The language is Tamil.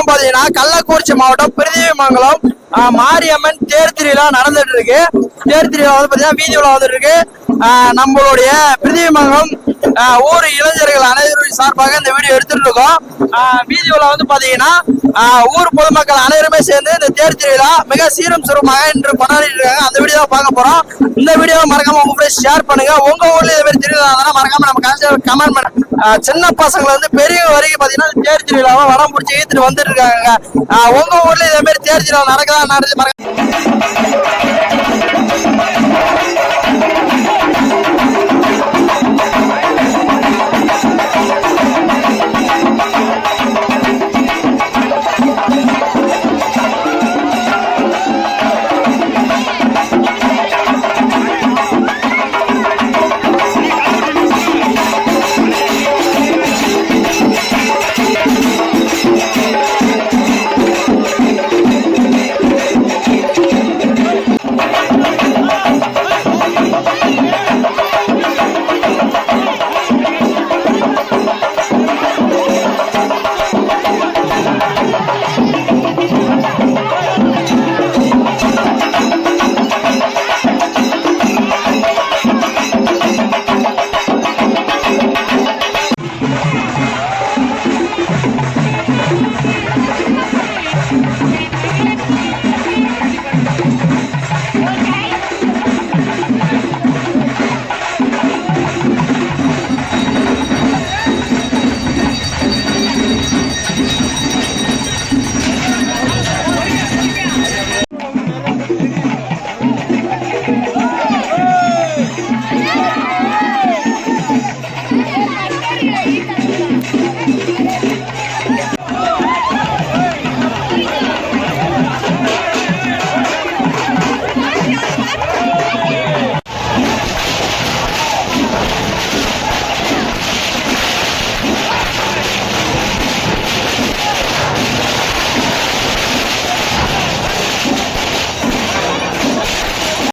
இடம் பாத்தீங்கன்னா கள்ளக்குறிச்சி மாவட்டம் பிரிதிவிமங்கலம் மாரியம்மன் தேர் திருவிழா நடந்துட்டு இருக்கு. தேர் திருவிழா வந்து பாத்தீங்கன்னா வீதி உலா வந்துட்டு இருக்கு. நம்மளுடைய பிரிதிவிமங்கலம் ஆஹ், ஊர் இளைஞர்கள் அனைவரும் சார்பாக இந்த வீடியோ எடுத்துட்டு இருக்கோம். ஆஹ், வீதி வந்து பாத்தீங்கன்னா ஆஹ், ஊர் பொதுமக்கள் அனைவருமே சேர்ந்து இந்த தேர் திருவிழா மிக சீரும் சிறப்பாக இன்று கொண்டாடிட்டு இருக்காங்க அந்த வீடியோ பார்க்க போறோம். இந்த வீடியோவை மறக்காம உங்க கூட ஷேர் பண்ணுங்க. உங்க ஊர்ல இதே மாதிரி திருவிழா இருந்தா மறக்காம நம்ம கமெண்ட் பண்ண சின்ன பசங்களை வந்து பெரிய வரைக்கும் பாத்தீங்கன்னா தேர் திருவிழாவை வடம் பிடிச்சி இழுத்துட்டு வந்துட்டு இருக்காங்க. உங்க ஊர்ல இதே மாதிரி தேர் திருவிழா நடக்குதா நடந்து